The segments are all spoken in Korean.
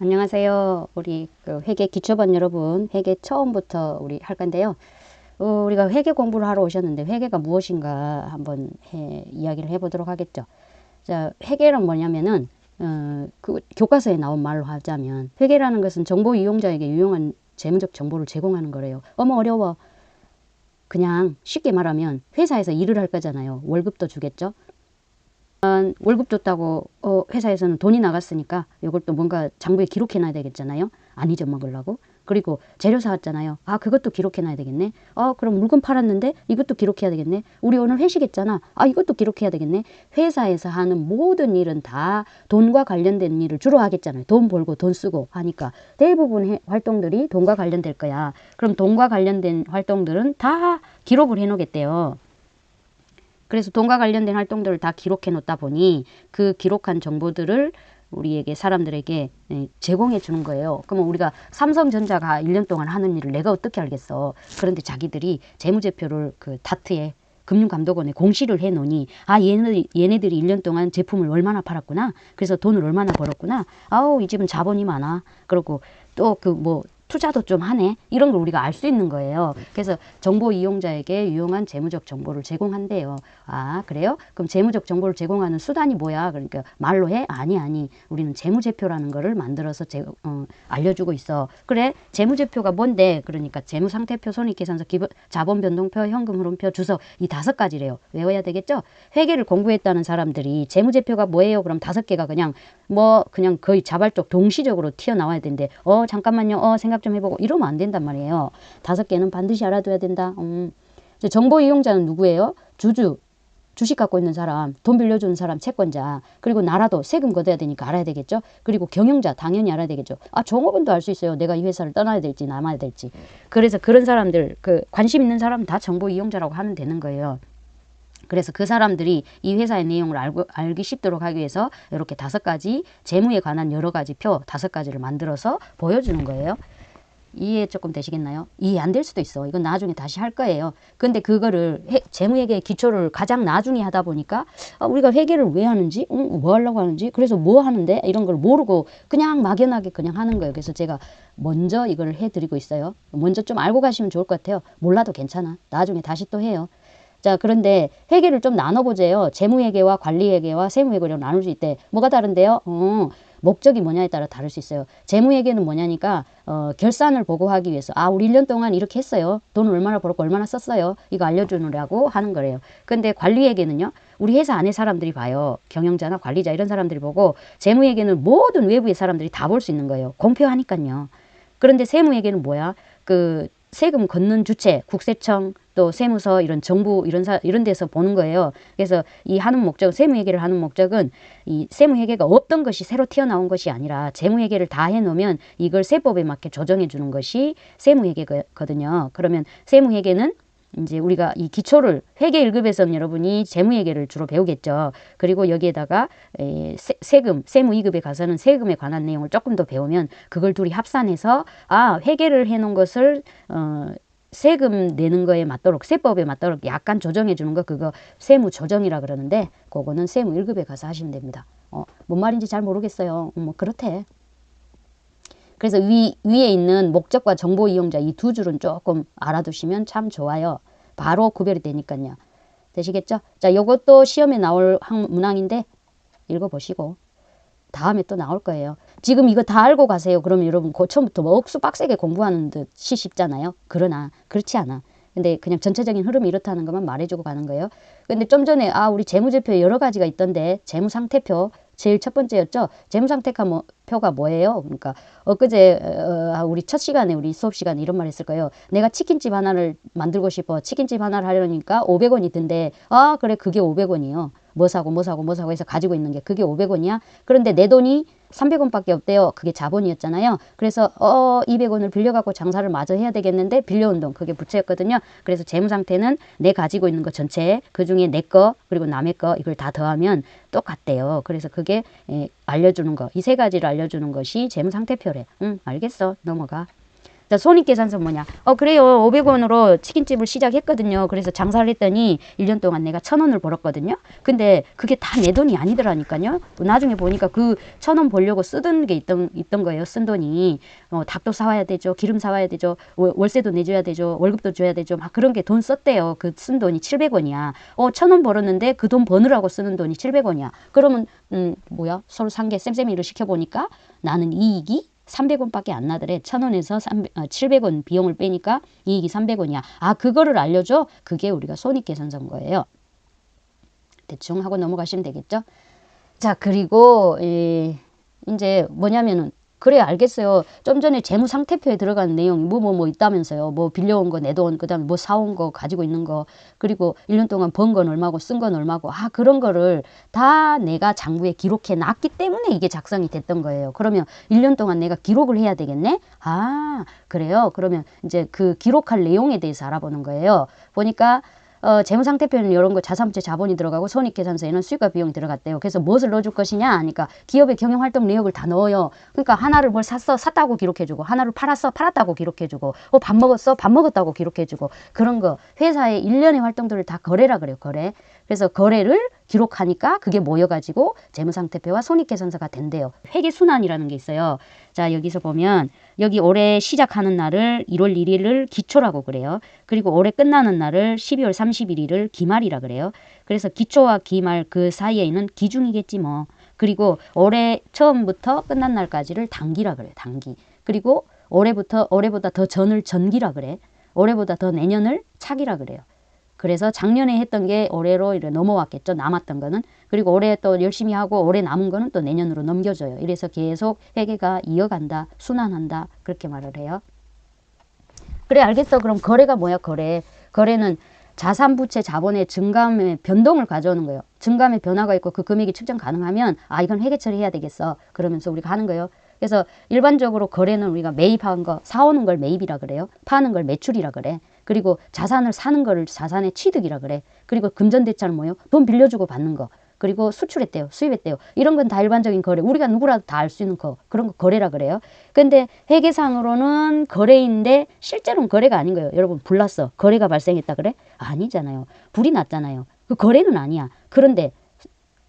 안녕하세요. 우리 그 회계 기초반 여러분, 회계 처음부터 우리 할 건데요. 어, 우리가 회계 공부를 하러 오셨는데 회계가 무엇인가 한번 해, 이야기를 해보도록 하겠죠. 자, 회계는 뭐냐면은 어, 그 교과서에 나온 말로 하자면 회계라는 것은 정보 이용자에게 유용한 재무적 정보를 제공하는 거래요. 어머 어려워. 그냥 쉽게 말하면 회사에서 일을 할 거잖아요. 월급도 주겠죠. 월급 줬다고 어, 회사에서는 돈이 나갔으니까 이걸 또 뭔가 장부에 기록해놔야 되겠잖아요. 안 잊어먹으려고. 그리고 재료 사왔잖아요. 아 그것도 기록해놔야 되겠네. 어 그럼 물건 팔았는데 이것도 기록해야 되겠네. 우리 오늘 회식했잖아. 아 이것도 기록해야 되겠네. 회사에서 하는 모든 일은 다 돈과 관련된 일을 주로 하겠잖아요. 돈 벌고 돈 쓰고 하니까 대부분 해, 활동들이 돈과 관련될 거야. 그럼 돈과 관련된 활동들은 다 기록을 해놓겠대요. 그래서 돈과 관련된 활동들을 다 기록해 놓다 보니 그 기록한 정보들을 우리에게 사람들에게 예, 제공해 주는 거예요. 그러면 우리가 삼성전자가 1년 동안 하는 일을 내가 어떻게 알겠어? 그런데 자기들이 재무제표를 그 다트에 금융감독원에 공시를 해 놓으니 아 얘네들 얘네들이 1년 동안 제품을 얼마나 팔았구나. 그래서 돈을 얼마나 벌었구나. 아우 이 집은 자본이 많아. 그리고 또 그 뭐 투자도 좀 하네 이런 걸 우리가 알 수 있는 거예요. 그래서 정보 이용자에게 유용한 재무적 정보를 제공한대요. 아 그래요? 그럼 재무적 정보를 제공하는 수단이 뭐야? 그러니까 말로 해? 아니 아니 우리는 재무제표라는 거를 만들어서 제, 어, 알려주고 있어. 그래 재무제표가 뭔데? 그러니까 재무상태표, 손익계산서, 기본 자본 변동표, 현금 흐름표, 주석 이 다섯 가지래요. 외워야 되겠죠? 회계를 공부했다는 사람들이 재무제표가 뭐예요? 그럼 다섯 개가 그냥 뭐 그냥 거의 자발적 동시적으로 튀어나와야 되는데 어 잠깐만요. 어 생각 좀 해보고 이러면 안 된단 말이에요. 다섯 개는 반드시 알아둬야 된다. 음. 정보 이용자는 누구예요? 주주, 주식 갖고 있는 사람, 돈 빌려주는 사람, 채권자, 그리고 나라도 세금 걷어야 되니까 알아야 되겠죠. 그리고 경영자 당연히 알아야 되겠죠. 아 종업원도 알 수 있어요. 내가 이 회사를 떠나야 될지 남아야 될지. 그래서 그런 사람들, 그 관심 있는 사람 다 정보 이용자라고 하면 되는 거예요. 그래서 그 사람들이 이 회사의 내용을 알고, 알기 쉽도록 하기 위해서 이렇게 다섯 가지 재무에 관한 여러 가지 표 다섯 가지를 만들어서 보여주는 거예요. 이해 조금 되시겠나요? 이해 안 될 수도 있어. 이건 나중에 다시 할 거예요. 근데 그거를 해, 재무회계 기초를 가장 나중에 하다 보니까 아, 우리가 회계를 왜 하는지, 음, 뭐 하려고 하는지, 그래서 뭐 하는데 이런 걸 모르고 그냥 막연하게 그냥 하는 거예요. 그래서 제가 먼저 이걸 해드리고 있어요. 먼저 좀 알고 가시면 좋을 것 같아요. 몰라도 괜찮아. 나중에 다시 또 해요. 자, 그런데 회계를 좀 나눠보세요. 재무회계와 관리회계와 세무회계로 나눌 수 있대. 뭐가 다른데요? 어, 목적이 뭐냐에 따라 다를 수 있어요. 재무회계는 뭐냐니까 어, 결산을 보고하기 위해서 아 우리 1년 동안 이렇게 했어요. 돈을 얼마나 벌었고 얼마나 썼어요. 이거 알려주느라고 하는 거래요. 근데 관리회계는요. 우리 회사 안에 사람들이 봐요. 경영자나 관리자 이런 사람들이 보고 재무회계는 모든 외부의 사람들이 다 볼 수 있는 거예요. 공표하니까요. 그런데 세무회계는 뭐야? 그 세금 걷는 주체, 국세청, 또 세무서 이런 정부 이런 사 이런 데서 보는 거예요. 그래서 이 하는 목적 세무 회계를 하는 목적은 이 세무 회계가 없던 것이 새로 튀어나온 것이 아니라 재무 회계를 다 해놓으면 이걸 세법에 맞게 조정해 주는 것이 세무 회계거든요. 그러면 세무 회계는 이제 우리가 이 기초를 회계 1급에서는 여러분이 재무회계를 주로 배우겠죠. 그리고 여기에다가 에, 세, 금 세무 2급에 가서는 세금에 관한 내용을 조금 더 배우면 그걸 둘이 합산해서 아 회계를 해놓은 것을 어, 세금 내는 거에 맞도록 세법에 맞도록 약간 조정해 주는 거 그거 세무 조정이라 그러는데 그거는 세무 1급에 가서 하시면 됩니다. 어, 뭔 말인지 잘 모르겠어요. 뭐 그렇대. 그래서 위, 위에 있는 목적과 정보 이용자 이 두 줄은 조금 알아두시면 참 좋아요. 바로 구별이 되니까요. 되시겠죠? 자, 요것도 시험에 나올 문항인데 읽어보시고 다음에 또 나올 거예요. 지금 이거 다 알고 가세요. 그러면 여러분 그 처음부터 뭐 억수 빡세게 공부하는 듯이 쉽잖아요. 그러나 그렇지 않아. 근데 그냥 전체적인 흐름이 이렇다는 것만 말해주고 가는 거예요. 근데 좀 전에 아 우리 재무제표 여러 가지가 있던데 재무상태표 제일 첫 번째였죠. 재무상태가 뭐, 표가 뭐예요? 그러니까 엊그제 어, 아, 우리 첫 시간에 우리 수업 시간에 이런 말 했을 거예요. 내가 치킨집 하나를 만들고 싶어. 치킨집 하나를 하려니까 500원이 든대. 아 그래 그게 500원이요. 뭐 사고 뭐 사고 뭐 사고 해서 가지고 있는 게 그게 500원이야. 그런데 내 돈이 300원밖에 없대요. 그게 자본이었잖아요. 그래서 어 200원을 빌려갖고 장사를 마저 해야 되겠는데 빌려온 돈 그게 부채였거든요. 그래서 재무 상태는 내 가지고 있는 것 전체 그중에 내 거 그리고 남의 거 이걸 다 더하면 똑같대요. 그래서 그게 에, 알려주는 거 이 세 가지를 알려주는 것이 재무 상태표래. 응 알겠어 넘어가. 자, 손익계산서 뭐냐? 어, 그래요. 500원으로 치킨집을 시작했거든요. 그래서 장사를 했더니 1년 동안 내가 1000원을 벌었거든요. 근데 그게 다 내 돈이 아니더라니까요. 나중에 보니까 그 1000원 벌려고 쓰던 게 있던, 있던 거예요. 쓴 돈이. 어, 닭도 사와야 되죠. 기름 사와야 되죠. 월- 월세도 내줘야 되죠. 월급도 줘야 되죠. 막 그런 게 돈 썼대요. 그 쓴 돈이 700원이야. 어, 1000원 벌었는데 그 돈 버느라고 쓰는 돈이 700원이야. 그러면, 음, 뭐야? 서로 상계 쌤쌤이를 시켜보니까 나는 이익이 300원밖에 안 나더래. 1000원에서 300, 어, 700원 비용을 빼니까 이익이 300원이야. 아, 그거를 알려줘? 그게 우리가 손익계산서인 거예요. 대충 하고 넘어가시면 되겠죠? 자, 그리고, 에, 이제 뭐냐면은, 그래, 알겠어요. 좀 전에 재무 상태표에 들어간 내용이 뭐, 뭐, 뭐 있다면서요. 뭐 빌려온 거, 내 돈, 그 다음에 뭐 사온 거, 가지고 있는 거, 그리고 1년 동안 번 건 얼마고, 쓴 건 얼마고, 아, 그런 거를 다 내가 장부에 기록해 놨기 때문에 이게 작성이 됐던 거예요. 그러면 1년 동안 내가 기록을 해야 되겠네? 아, 그래요? 그러면 이제 그 기록할 내용에 대해서 알아보는 거예요. 보니까 어, 재무상태표는 이런 거 자산부채 자본이 들어가고 손익계산서에는 수익과 비용이 들어갔대요. 그래서 무엇을 넣어줄 것이냐 하니까 기업의 경영활동 내역을 다 넣어요. 그러니까 하나를 뭘 샀어 샀다고 기록해주고 하나를 팔았어 팔았다고 기록해주고 어, 밥 먹었어 밥 먹었다고 기록해주고 그런 거 회사의 일련의 활동들을 다 거래라 그래요. 거래. 그래서 거래를 기록하니까 그게 모여가지고 재무상태표와 손익계산서가 된대요. 회계순환이라는 게 있어요. 자 여기서 보면 여기 올해 시작하는 날을 1월 1일을 기초라고 그래요. 그리고 올해 끝나는 날을 12월 31일을 기말이라 그래요. 그래서 기초와 기말 그 사이에는 기중이겠지 뭐. 그리고 올해 처음부터 끝난 날까지를 단기라 그래요. 단기. 그리고 올해부터 올해보다 더 전을 전기라 그래. 올해보다 더 내년을 차기라 그래요. 그래서 작년에 했던 게 올해로 이래 넘어왔겠죠. 남았던 거는. 그리고 올해 또 열심히 하고 올해 남은 거는 또 내년으로 넘겨줘요. 이래서 계속 회계가 이어간다, 순환한다. 그렇게 말을 해요. 그래 알겠어. 그럼 거래가 뭐야 거래. 거래는 자산 부채 자본의 증감의 변동을 가져오는 거예요. 증감의 변화가 있고 그 금액이 측정 가능하면 아 이건 회계 처리해야 되겠어. 그러면서 우리가 하는 거예요. 그래서 일반적으로 거래는 우리가 매입한 거 사오는 걸 매입이라 그래요. 파는 걸 매출이라 그래. 그리고 자산을 사는 거를 자산의 취득이라 그래. 그리고 금전대차는 뭐예요? 돈 빌려주고 받는 거. 그리고 수출했대요. 수입했대요. 이런 건 다 일반적인 거래. 우리가 누구라도 다 알 수 있는 거. 그런 거 거래라 그래요. 근데 회계상으로는 거래인데 실제로는 거래가 아닌 거예요. 여러분 불났어. 거래가 발생했다 그래? 아니잖아요. 불이 났잖아요. 그 거래는 아니야. 그런데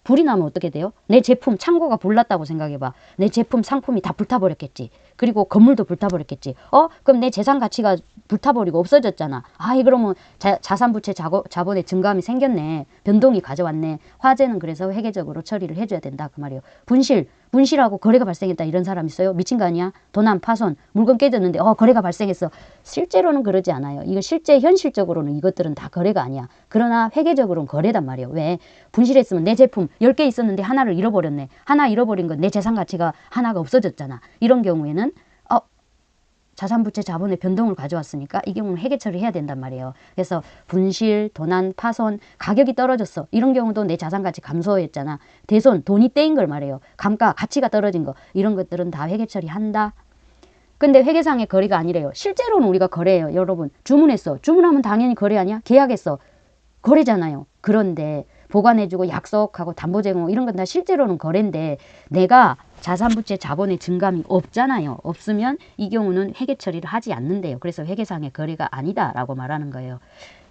불이 나면 어떻게 돼요? 내 제품 창고가 불났다고 생각해봐. 내 제품 상품이 다 불타버렸겠지. 그리고 건물도 불타버렸겠지. 어? 그럼 내 재산 가치가 불타버리고 없어졌잖아. 아, 그러면 자, 자산부채 자고, 자본의 증감이 생겼네. 변동이 가져왔네. 화재는 그래서 회계적으로 처리를 해줘야 된다. 그 말이에요. 분실, 분실하고 거래가 발생했다. 이런 사람 있어요? 미친 거 아니야? 도난, 파손, 물건 깨졌는데 어 거래가 발생했어. 실제로는 그러지 않아요. 이거 실제 현실적으로는 이것들은 다 거래가 아니야. 그러나 회계적으로는 거래단 말이에요. 왜? 분실했으면 내 제품 10개 있었는데 하나를 잃어버렸네. 하나 잃어버린 건 내 재산 가치가 하나가 없어졌잖아. 이런 경우에는 어 자산 부채 자본의 변동을 가져왔으니까 이 경우는 회계 처리해야 된단 말이에요. 그래서 분실, 도난, 파손, 가격이 떨어졌어. 이런 경우도 내 자산 가치 감소했잖아. 대손, 돈이 떼인 걸 말해요. 감가, 가치가 떨어진 거. 이런 것들은 다 회계 처리한다. 근데 회계상의 거래가 아니래요. 실제로는 우리가 거래해요. 여러분, 주문했어. 주문하면 당연히 거래 아니야? 계약했어. 거래잖아요. 그런데 보관해주고 약속하고 담보 제공 이런 건 다 실제로는 거래인데 내가 자산부채 자본의 증감이 없잖아요. 없으면 이 경우는 회계 처리를 하지 않는데요. 그래서 회계상의 거래가 아니다라고 말하는 거예요.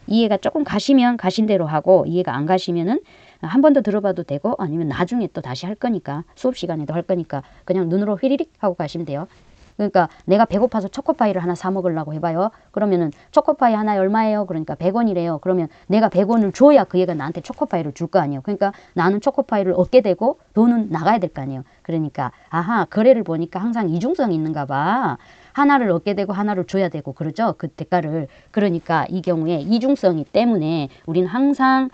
이해가 조금 가시면 가신 대로 하고 이해가 안 가시면은 한 번 더 들어봐도 되고 아니면 나중에 또 다시 할 거니까 수업 시간에도 할 거니까 그냥 눈으로 휘리릭 하고 가시면 돼요. 그러니까 내가 배고파서 초코파이를 하나 사 먹으려고 해봐요. 그러면은 초코파이 하나에 얼마예요? 그러니까 100원이래요. 그러면 내가 100원을 줘야 그 얘가 나한테 초코파이를 줄 거 아니에요. 그러니까 나는 초코파이를 얻게 되고 돈은 나가야 될 거 아니에요. 그러니까 아하 거래를 보니까 항상 이중성이 있는가 봐. 하나를 얻게 되고 하나를 줘야 되고 그러죠. 그 대가를. 그러니까 이 경우에 이중성이 때문에 우리는 항상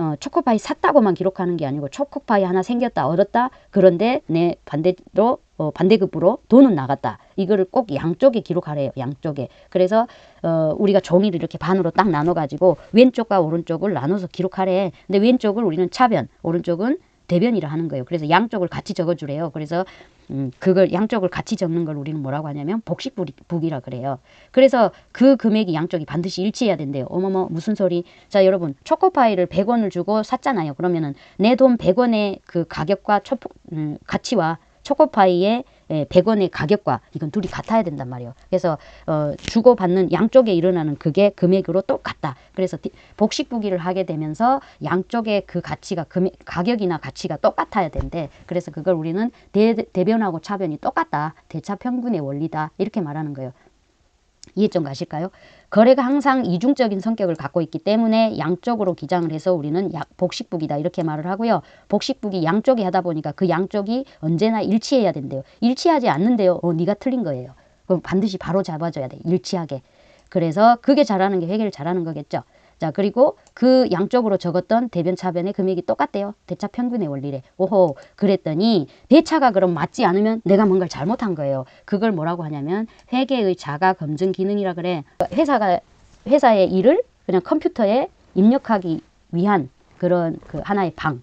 어, 초코파이 샀다고만 기록하는 게 아니고 초코파이 하나 생겼다 얻었다 그런데 내 반대로 어, 반대급부로 돈은 나갔다. 이거를 꼭 양쪽에 기록하래요 양쪽에. 그래서 어, 우리가 종이를 이렇게 반으로 딱 나눠 가지고 왼쪽과 오른쪽을 나눠서 기록하래. 근데 왼쪽을 우리는 차변 오른쪽은 대변이라 하는 거예요 그래서 양쪽을 같이 적어주래요 그래서 음, 그걸 양쪽을 같이 적는 걸 우리는 뭐라고 하냐면 복식북이라 그래요. 그래서 그 금액이 양쪽이 반드시 일치해야 된대요. 어머머 무슨 소리? 자 여러분 초코파이를 100원을 주고 샀잖아요. 그러면은 내 돈 100원의 그 가격과 초, 음, 가치와 초코파이의 예, 100원의 가격과 이건 둘이 같아야 된단 말이에요. 그래서 어, 주고받는 양쪽에 일어나는 그게 금액으로 똑같다. 그래서 디- 복식 부기를 하게 되면서 양쪽의 그 가치가 금액, 가격이나 가치가 똑같아야 된대. 그래서 그걸 우리는 대, 대변하고 차변이 똑같다. 대차 평균의 원리다. 이렇게 말하는 거예요. 이해 좀 가실까요? 거래가 항상 이중적인 성격을 갖고 있기 때문에 양쪽으로 기장을 해서 우리는 약- 복식북이다 이렇게 말을 하고요. 복식북이 양쪽이 하다 보니까 그 양쪽이 언제나 일치해야 된대요. 일치하지 않는데요. 어, 네가 틀린 거예요. 그럼 반드시 바로 잡아줘야 돼. 일치하게. 그래서 그게 잘하는 게 회계를 잘하는 거겠죠. 자 그리고 그 양쪽으로 적었던 대변 차변의 금액이 똑같대요. 대차 평균의 원리래. 오호 그랬더니 대차가 그럼 맞지 않으면 내가 뭔가를 잘못한 거예요. 그걸 뭐라고 하냐면 회계의 자가 검증 기능이라 그래. 회사가 회사의 일을 그냥 컴퓨터에 입력하기 위한 그런 그 하나의 방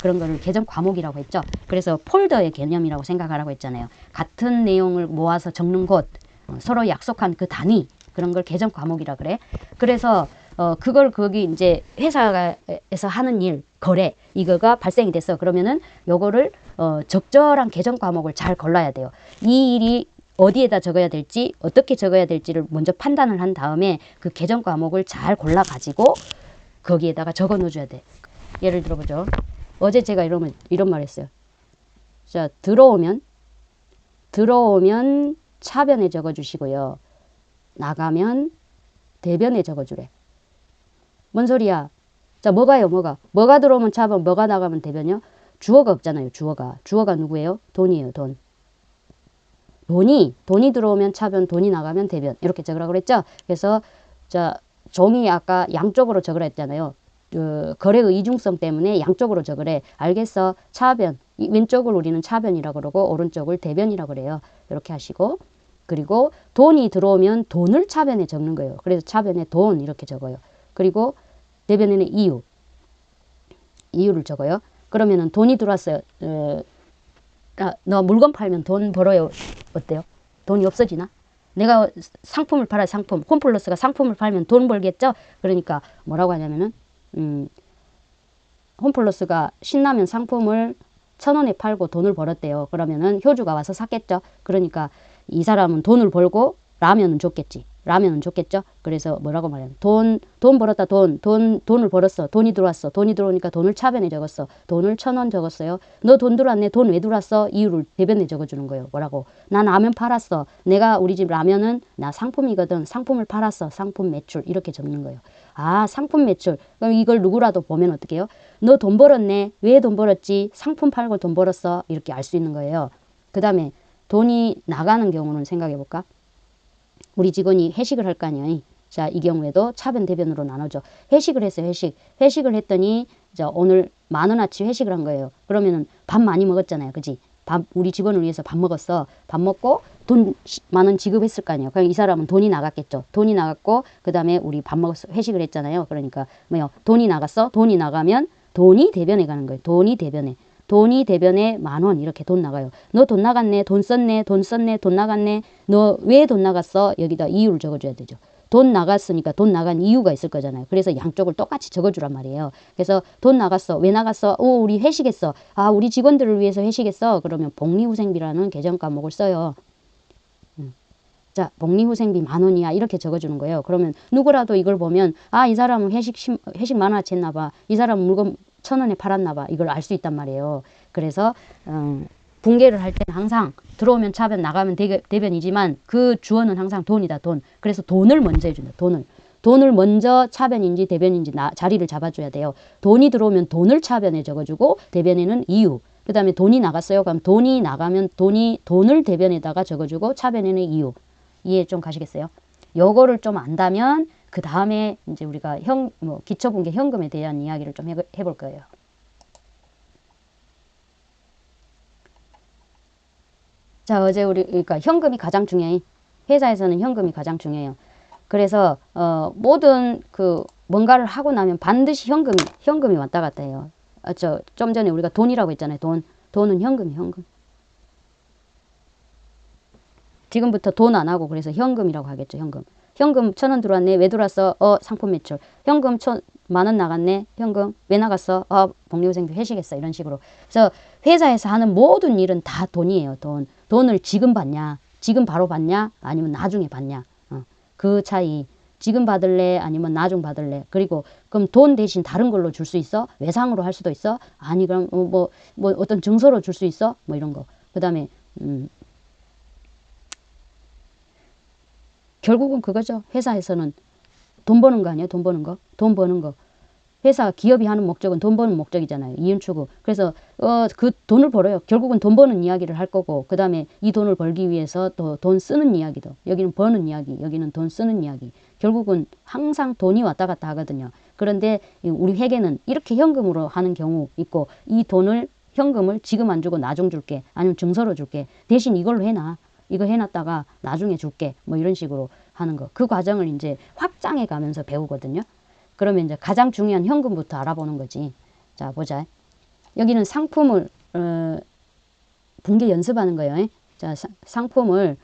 그런 거를 계정 과목이라고 했죠. 그래서 폴더의 개념이라고 생각하라고 했잖아요. 같은 내용을 모아서 적는 곳, 어, 서로 약속한 그 단위 그런 걸 계정 과목이라 그래. 그래서 어 그걸 거기 이제 회사에서 하는 일 거래 이거가 발생이 됐어. 그러면은 요거를 어 적절한 계정 과목을 잘 골라야 돼요. 이 일이 어디에다 적어야 될지 어떻게 적어야 될지를 먼저 판단을 한 다음에 그 계정 과목을 잘 골라 가지고 거기에다가 적어 놓어줘야 돼. 예를 들어보죠. 어제 제가 이런 이런 말 했어요. 자 들어오면 들어오면 차변에 적어 주시고요. 나가면 대변에 적어 주래. 뭔 소리야? 자, 뭐가요, 뭐가? 뭐가 들어오면 차변, 뭐가 나가면 대변이요? 주어가 없잖아요, 주어가. 주어가 누구예요? 돈이에요, 돈. 돈이, 돈이 들어오면 차변, 돈이 나가면 대변. 이렇게 적으라고 그랬죠? 그래서, 자, 종이 아까 양쪽으로 적으라 했잖아요. 그 거래의 이중성 때문에 양쪽으로 적으래. 알겠어. 차변. 이 왼쪽을 우리는 차변이라고 그러고 오른쪽을 대변이라고 그래요. 이렇게 하시고 그리고 돈이 들어오면 돈을 차변에 적는 거예요. 그래서 차변에 돈 이렇게 적어요. 그리고 대변에는 이유. 이유를 적어요. 그러면은 돈이 들어왔어요. 어, 아, 너 물건 팔면 돈 벌어요. 어때요? 돈이 없어지나? 내가 상품을 팔아 상품. 홈플러스가 상품을 팔면 돈 벌겠죠? 그러니까 뭐라고 하냐면은 음, 홈플러스가 신라면 상품을 천 원에 팔고 돈을 벌었대요. 그러면은 효주가 와서 샀겠죠. 그러니까 이 사람은 돈을 벌고 라면은 줬겠지. 라면은 줬겠죠. 그래서 뭐라고 말해요? 돈, 돈 벌었다, 돈, 돈, 돈을 벌었어. 돈이 들어왔어. 돈이 들어오니까 돈을 차변에 적었어. 돈을 천 원 적었어요. 너 돈 들어왔네. 돈 왜 들어왔어? 이유를 대변에 적어주는 거예요. 뭐라고? 난 라면 팔았어. 내가 우리 집 라면은 나 상품이거든. 상품을 팔았어. 상품 매출. 이렇게 적는 거예요. 아, 상품 매출. 그럼 이걸 누구라도 보면 어떻게 해요? 너 돈 벌었네. 왜 돈 벌었지? 상품 팔고 돈 벌었어. 이렇게 알 수 있는 거예요. 그 다음에 돈이 나가는 경우는 생각해 볼까? 우리 직원이 회식을 할 거 아니에요. 자, 이 경우에도 차변 대변으로 나누죠. 회식을 했어요. 회식. 회식을 했더니 자, 오늘 만 원어치 회식을 한 거예요. 그러면은 밥 많이 먹었잖아요. 그지? 밥 우리 직원을 위해서 밥 먹었어. 밥 먹고 돈 만 원 지급했을 거 아니에요. 그럼 이 사람은 돈이 나갔겠죠. 돈이 나갔고 그다음에 우리 밥 먹었어. 회식을 했잖아요. 그러니까 뭐요? 돈이 나갔어. 돈이 나가면 돈이 대변에 가는 거예요. 돈이 대변에. 돈이 대변에 만 원 이렇게 돈 나가요. 너 돈 나갔네, 돈 썼네, 돈 썼네, 돈 나갔네. 너 왜 돈 나갔어? 여기다 이유를 적어줘야 되죠. 돈 나갔으니까 돈 나간 이유가 있을 거잖아요. 그래서 양쪽을 똑같이 적어주란 말이에요. 그래서 돈 나갔어. 왜 나갔어? 오, 우리 회식했어. 아, 우리 직원들을 위해서 회식했어. 그러면 복리후생비라는 계정 과목을 써요. 음. 자, 복리후생비 만 원이야. 이렇게 적어주는 거예요. 그러면 누구라도 이걸 보면, 아, 이 사람은 회식, 심- 회식 만 원어치 했나 봐. 이 사람은 물건 천 원에 팔았나 봐. 이걸 알 수 있단 말이에요. 그래서, 어, 붕괴를 할 때는 항상 들어오면 차변 나가면 대, 대변이지만 그 주어는 항상 돈이다 돈. 그래서 돈을 먼저 해준다 돈을. 돈을 먼저 차변인지 대변인지 나, 자리를 잡아줘야 돼요. 돈이 들어오면 돈을 차변에 적어주고 대변에는 이유. 그 다음에 돈이 나갔어요. 그럼 돈이 나가면 돈이 돈을 대변에다가 적어주고 차변에는 이유. 이해 좀 가시겠어요? 요거를 좀 안다면 그 다음에 이제 우리가 현, 뭐 기초분계 현금에 대한 이야기를 좀 해, 해볼 거예요 자, 어제 우리, 그러니까 현금이 가장 중요해. 회사에서는 현금이 가장 중요해요. 그래서, 어, 모든 그, 뭔가를 하고 나면 반드시 현금이, 현금이 왔다 갔다 해요. 아, 저, 좀 전에 우리가 돈이라고 했잖아요. 돈. 돈은 현금이, 현금. 지금부터 돈 안 하고 그래서 현금이라고 하겠죠. 현금. 현금 천 원 들어왔네. 왜 들어왔어? 어, 상품 매출. 현금 천, 만 원 나갔네. 현금 왜 나갔어? 아 복리후생비 회식했어. 이런 식으로. 그래서 회사에서 하는 모든 일은 다 돈이에요 돈. 돈을 지금 받냐? 지금 바로 받냐? 아니면 나중에 받냐? 어, 그 차이. 지금 받을래? 아니면 나중 받을래? 그리고 그럼 돈 대신 다른 걸로 줄 수 있어? 외상으로 할 수도 있어? 아니 그럼 뭐, 뭐 어떤 증서로 줄 수 있어? 뭐 이런 거 그 다음에 음, 결국은 그거죠 회사에서는 돈 버는 거 아니에요 돈 버는 거 돈 버는 거 회사 기업이 하는 목적은 돈 버는 목적이잖아요. 이윤 추구. 그래서 어, 그 돈을 벌어요. 결국은 돈 버는 이야기를 할 거고 그 다음에 이 돈을 벌기 위해서 또 돈 쓰는 이야기도 여기는 버는 이야기 여기는 돈 쓰는 이야기 결국은 항상 돈이 왔다 갔다 하거든요. 그런데 우리 회계는 이렇게 현금으로 하는 경우 있고 이 돈을 현금을 지금 안 주고 나중 줄게 아니면 증서로 줄게 대신 이걸로 해놔 이거 해놨다가 나중에 줄게 뭐 이런 식으로 하는 거 그 과정을 이제 확장해 가면서 배우거든요. 그러면 이제 가장 중요한 현금부터 알아보는 거지. 자, 보자. 여기는 상품을 어, 분계 연습하는 거예요. 자, 사, 상품을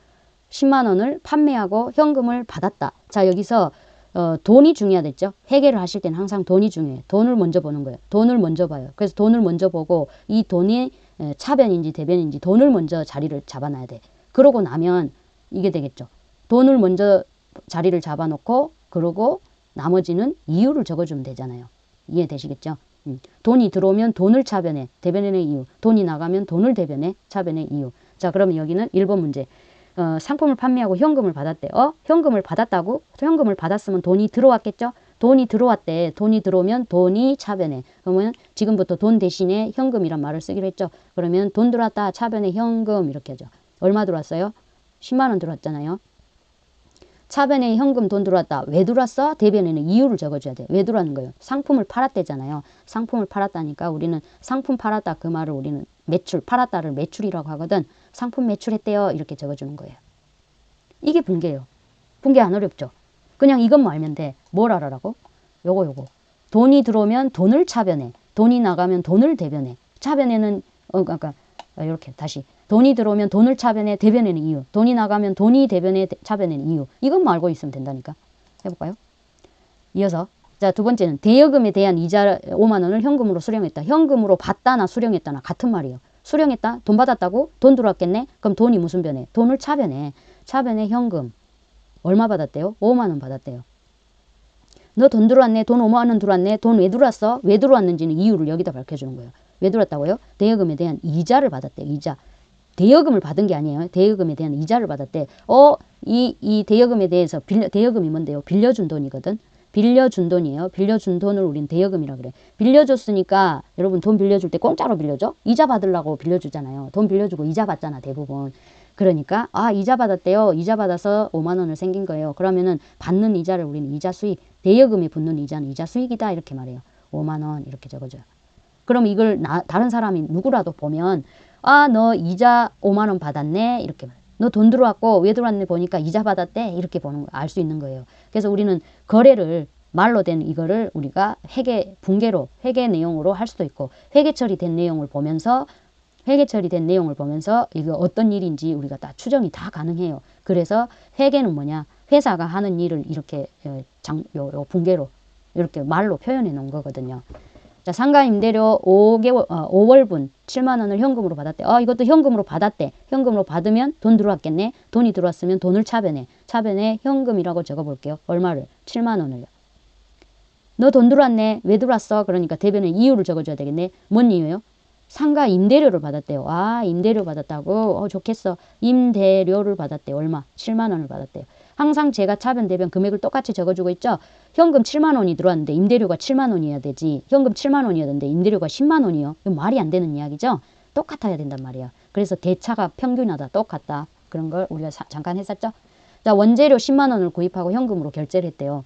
10만 원을 판매하고 현금을 받았다. 자, 여기서 어, 돈이 중요하겠죠. 회계를 하실 때는 항상 돈이 중요해요. 돈을 먼저 보는 거예요. 돈을 먼저 봐요. 그래서 돈을 먼저 보고 이 돈이 차변인지 대변인지 돈을 먼저 자리를 잡아놔야 돼. 그러고 나면 이게 되겠죠. 돈을 먼저 자리를 잡아놓고 그러고 나머지는 이유를 적어주면 되잖아요. 이해되시겠죠? 음. 돈이 들어오면 돈을 차변해 대변인의 이유 돈이 나가면 돈을 대변해 차변의 이유 자 그러면 여기는 1번 문제 어, 상품을 판매하고 현금을 받았대 어? 현금을 받았다고? 현금을 받았으면 돈이 들어왔겠죠? 돈이 들어왔대 돈이 들어오면 돈이 차변해 그러면 지금부터 돈 대신에 현금이란 말을 쓰기로 했죠 그러면 돈 들어왔다 차변에 현금 이렇게 하죠 얼마 들어왔어요? 10만원 들어왔잖아요 차변에 현금 돈 들어왔다. 왜 들어왔어? 대변에는 이유를 적어줘야 돼. 왜 들어왔는 거예요? 상품을 팔았대잖아요. 상품을 팔았다니까 우리는 상품 팔았다 그 말을 우리는 매출 팔았다를 매출이라고 하거든. 상품 매출했대요. 이렇게 적어주는 거예요. 이게 분계예요. 분계 안 어렵죠? 그냥 이것만 알면 돼. 뭘 알아라고? 요거 요거. 돈이 들어오면 돈을 차변해. 돈이 나가면 돈을 대변해. 차변에는 어 그러니까 이렇게 다시 돈이 들어오면 돈을 차변해 대변하는 이유. 돈이 나가면 돈이 대변해 차변하는 이유. 이것만 알고 있으면 된다니까. 해볼까요? 이어서 자 두 번째는 대여금에 대한 이자 5만 원을 현금으로 수령했다. 현금으로 받다나 수령했다나 같은 말이에요. 수령했다. 돈 받았다고? 돈 들어왔겠네? 그럼 돈이 무슨 변해? 돈을 차변해. 차변해 현금. 얼마 받았대요? 5만 원 받았대요. 너 돈 들어왔네? 돈 5만 원 들어왔네? 돈 왜 들어왔어? 왜 들어왔는지는 이유를 여기다 밝혀주는 거예요. 왜 들어왔다고요? 대여금에 대한 이자를 받았대요. 이자. 대여금을 받은 게 아니에요. 대여금에 대한 이자를 받았대. 어, 이, 이 대여금에 대해서 빌려, 대여금이 뭔데요? 빌려준 돈이거든. 빌려준 돈이에요. 빌려준 돈을 우린 대여금이라 그래. 빌려줬으니까 여러분 돈 빌려줄 때 공짜로 빌려줘? 이자 받으려고 빌려주잖아요. 돈 빌려주고 이자 받잖아 대부분. 그러니까 아 이자 받았대요. 이자 받아서 5만 원을 생긴 거예요. 그러면은 받는 이자를 우리는 이자 수익, 대여금에 붙는 이자는 이자 수익이다 이렇게 말해요. 5만 원 이렇게 적어줘요. 그럼 이걸 나, 다른 사람이 누구라도 보면 아, 너 이자 5만 원 받았네. 이렇게 너 돈 들어왔고 왜 들어왔네 보니까 이자 받았대. 이렇게 보는 거알수 있는 거예요. 그래서 우리는 거래를 말로 된 이거를 우리가 회계 분계로 회계 내용으로 할 수도 있고 회계 처리된 내용을 보면서 회계 처리된 내용을 보면서 이거 어떤 일인지 우리가 다 추정이 다 가능해요. 그래서 회계는 뭐냐? 회사가 하는 일을 이렇게 어, 장, 요, 요 분계로 이렇게 말로 표현해 놓은 거거든요. 자, 상가 임대료 5개월, 어, 5월분 7만 원을 현금으로 받았대. 아, 이것도 현금으로 받았대. 현금으로 받으면 돈 들어왔겠네. 돈이 들어왔으면 돈을 차변해. 차변해 현금이라고 적어볼게요. 얼마를? 7만 원을요. 너 돈 들어왔네. 왜 들어왔어? 그러니까 대변에 이유를 적어줘야 되겠네. 뭔 이유예요? 상가 임대료를 받았대요. 아, 임대료 받았다고? 어, 좋겠어. 임대료를 받았대. 얼마? 7만 원을 받았대요. 항상 제가 차변 대변 금액을 똑같이 적어주고 있죠. 현금 7만 원이 들어왔는데 임대료가 7만 원이어야 되지. 현금 7만 원이었는데 임대료가 10만 원이요. 이건 말이 안 되는 이야기죠. 똑같아야 된단 말이야. 그래서 대차가 평균하다 똑같다. 그런 걸 우리가 사, 잠깐 했었죠. 자 원재료 10만 원을 구입하고 현금으로 결제를 했대요.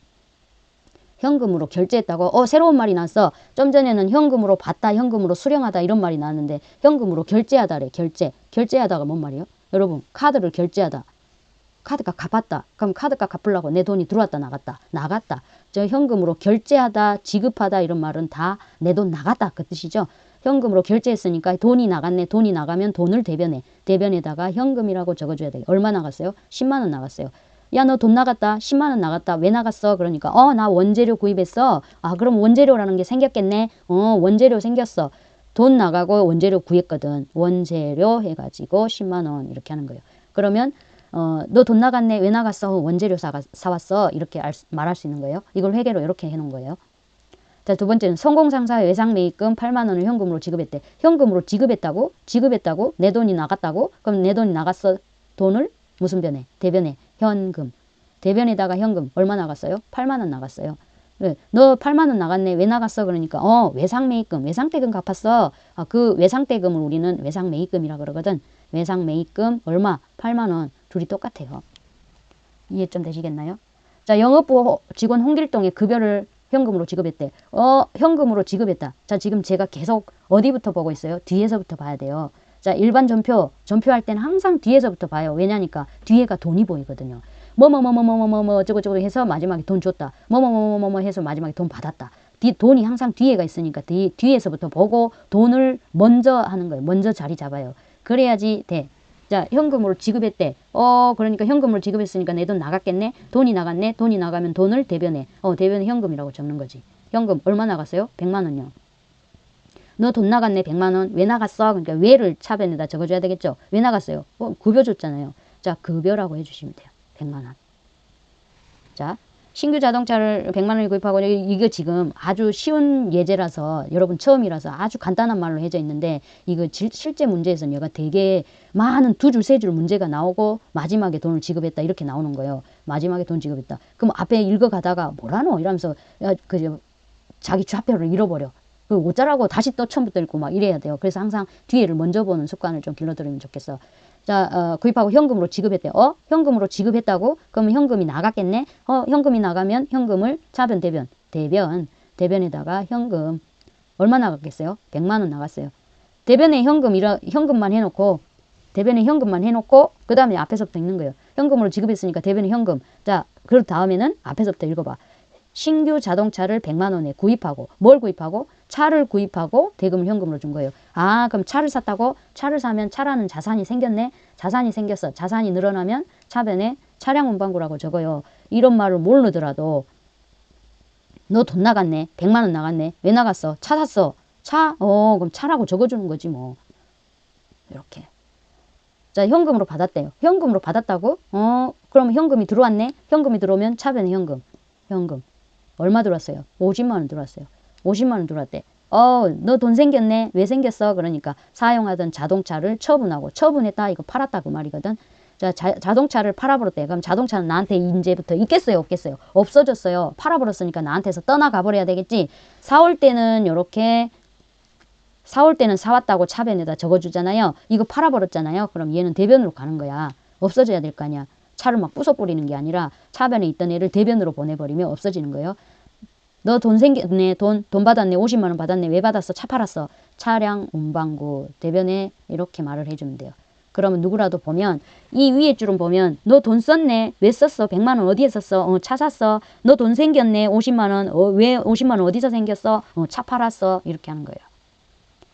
현금으로 결제했다고 어 새로운 말이 났어 좀 전에는 현금으로 받다 현금으로 수령하다 이런 말이 나왔는데 현금으로 결제하다래 결제 결제하다가 뭔 말이에요 여러분 카드를 결제하다 카드값 갚았다. 그럼 카드값 갚으려고 내 돈이 들어왔다 나갔다. 나갔다. 저 현금으로 결제하다 지급하다 이런 말은 다 내 돈 나갔다 그 뜻이죠. 현금으로 결제했으니까 돈이 나갔네. 돈이 나가면 돈을 대변해. 대변에다가 현금이라고 적어줘야 돼. 얼마 나갔어요? 10만 원 나갔어요. 야 너 돈 나갔다 10만 원 나갔다 왜 나갔어 그러니까 어 나 원재료 구입했어 아 그럼 원재료라는 게 생겼겠네 어 원재료 생겼어 돈 나가고 원재료 구했거든 원재료 해가지고 10만 원 이렇게 하는 거예요 그러면 어 너 돈 나갔네 왜 나갔어 원재료 사가, 사왔어 이렇게 알, 수- 말할 수 있는 거예요 이걸 회계로 이렇게 해놓은 거예요 자, 두 번째는 성공상사 외상 매입금 8만 원을 현금으로 지급했대. 현금으로 지급했다고? 지급했다고? 내 돈이 나갔다고? 그럼 내 돈이 나갔어. 돈을 무슨 변에? 대변에 현금. 대변에다가 현금 얼마 나갔어요? 8만 원 나갔어요. 네, 너 8만 원 나갔네. 왜 나갔어? 그러니까 어, 외상 매입금. 외상 대금 갚았어. 아, 그 외상 대금을 우리는 외상 매입금이라 그러거든. 외상 매입금 얼마? 8만 원. 둘이 똑같아요. 이해 좀 되시겠나요? 자, 영업부 직원 홍길동의 급여를 현금으로 지급했대. 어, 현금으로 지급했다. 자, 지금 제가 계속 어디부터 보고 있어요? 뒤에서부터 봐야 돼요. 자, 일반 전표, 전표할 때는 항상 뒤에서부터 봐요. 왜냐니까 뒤에가 돈이 보이거든요. 뭐뭐뭐뭐뭐뭐뭐 어쩌고저쩌고 해서 마지막에 돈 줬다. 뭐뭐뭐뭐뭐 해서 마지막에 돈 받았다. 뒤, 돈이 항상 뒤에가 있으니까 뒤, 뒤에서부터 보고 돈을 먼저 하는 거예요. 먼저 자리 잡아요. 그래야지 돼. 자, 현금으로 지급했대. 어, 그러니까 현금으로 지급했으니까 내 돈 나갔겠네? 돈이 나갔네? 돈이 나가면 돈을 대변해. 어, 대변에 현금이라고 적는 거지. 현금 얼마 나갔어요? 100만 원요. 너 돈 나갔네? 100만 원. 왜 나갔어? 그러니까 왜를 차변에다 적어줘야 되겠죠? 왜 나갔어요? 어, 급여 줬잖아요. 자, 급여라고 해주시면 돼요. 100만 원. 자, 신규 자동차를 100만 원에 구입하고 이거 지금 아주 쉬운 예제라서 여러분 처음이라서 아주 간단한 말로 해져 있는데 이거 질- 실제 문제에서는 얘가 되게 많은 두 줄세줄 문제가 나오고 마지막에 돈을 지급했다 이렇게 나오는 거예요. 마지막에 돈 지급했다. 그럼 앞에 읽어가다가 뭐라노 이러면서 야, 그 자기 좌표를 잃어버려. 그 어쩌라고 다시 또 처음부터 읽고 막 이래야 돼요. 그래서 항상 뒤에를 먼저 보는 습관을 좀 길러드리면 좋겠어. 자, 어, 구입하고 현금으로 지급했대. 어? 현금으로 지급했다고? 그러면 현금이 나갔겠네? 어, 현금이 나가면 현금을 차변, 대변, 대변, 대변에다가 현금. 얼마 나갔겠어요? 100만 원 나갔어요. 대변에 현금, 이러, 현금만 해놓고, 대변에 현금만 해놓고, 그 다음에 앞에서부터 읽는 거예요. 현금으로 지급했으니까 대변에 현금. 자, 그 다음에는 앞에서부터 읽어봐. 신규 자동차를 100만 원에 구입하고 뭘 구입하고 차를 구입하고 대금을 현금으로 준 거예요. 아 그럼 차를 샀다고 차를 사면 차라는 자산이 생겼네. 자산이 생겼어. 자산이 늘어나면 차변에 차량 운반구라고 적어요. 이런 말을 모르더라도 너 돈 나갔네. 100만 원 나갔네. 왜 나갔어? 차 샀어. 차? 어 그럼 차라고 적어주는 거지 뭐. 이렇게. 자 현금으로 받았대요. 현금으로 받았다고? 어 그럼 현금이 들어왔네. 현금이 들어오면 차변에 현금. 현금. 얼마 들어왔어요? 50만 원 들어왔어요. 50만 원 들어왔대. 어, 너 돈 생겼네. 왜 생겼어? 그러니까 사용하던 자동차를 처분하고 처분했다. 이거 팔았다 그 말이거든. 자, 자, 자동차를 팔아버렸대. 그럼 자동차는 나한테 이제부터 있겠어요? 없겠어요? 없어졌어요. 팔아버렸으니까 나한테서 떠나가 버려야 되겠지. 사올 때는 요렇게 사올 때는 사왔다고 차변에다 적어주잖아요. 이거 팔아버렸잖아요. 그럼 얘는 대변으로 가는 거야. 없어져야 될 거 아니야. 차를 막 부숴버리는 게 아니라 차변에 있던 애를 대변으로 보내버리면 없어지는 거예요. 너 돈 생겼네. 돈, 돈 받았네. 50만 원 받았네. 왜 받았어? 차 팔았어. 차량 운반구. 대변에 이렇게 말을 해주면 돼요. 그러면 누구라도 보면 이 위에 줄은 보면 너 돈 썼네. 왜 썼어? 100만 원 어디에 썼어? 어, 차 샀어. 너 돈 생겼네. 50만 원. 어, 왜 50만 원 어디서 생겼어? 어, 차 팔았어. 이렇게 하는 거예요.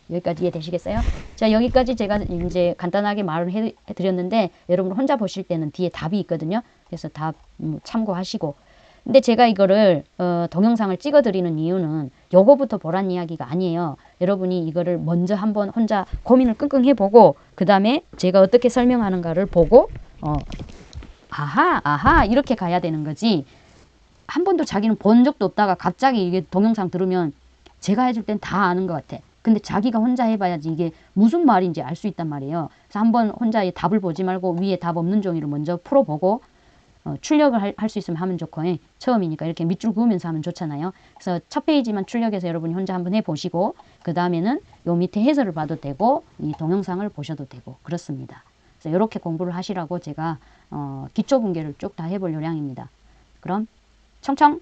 여기까지 이해되시겠어요? 자, 여기까지 제가 이제 간단하게 말을 해, 드렸는데 여러분 혼자 보실 때는 뒤에 답이 있거든요. 그래서 답 음, 참고하시고. 근데 제가 이거를 어, 동영상을 찍어 드리는 이유는 요거부터 보란 이야기가 아니에요. 여러분이 이거를 먼저 한번 혼자 고민을 끙끙 해보고 그 다음에 제가 어떻게 설명하는가를 보고 어, 아하 아하 이렇게 가야 되는 거지. 한 번도 자기는 본 적도 없다가 갑자기 이게 동영상 들으면 제가 해줄 땐 다 아는 것 같아. 근데 자기가 혼자 해봐야지 이게 무슨 말인지 알 수 있단 말이에요. 그래서 한번 혼자 이 답을 보지 말고 위에 답 없는 종이를 먼저 풀어보고 어, 출력을 할수 있으면 하면 좋고 예, 처음이니까 이렇게 밑줄 그으면서 하면 좋잖아요. 그래서 첫 페이지만 출력해서 여러분이 혼자 한번 해보시고 그 다음에는 요 밑에 해설을 봐도 되고 이 동영상을 보셔도 되고 그렇습니다. 그래서 이렇게 공부를 하시라고 제가 어, 기초 분계를 쭉 다 해볼 요량입니다. 그럼 청청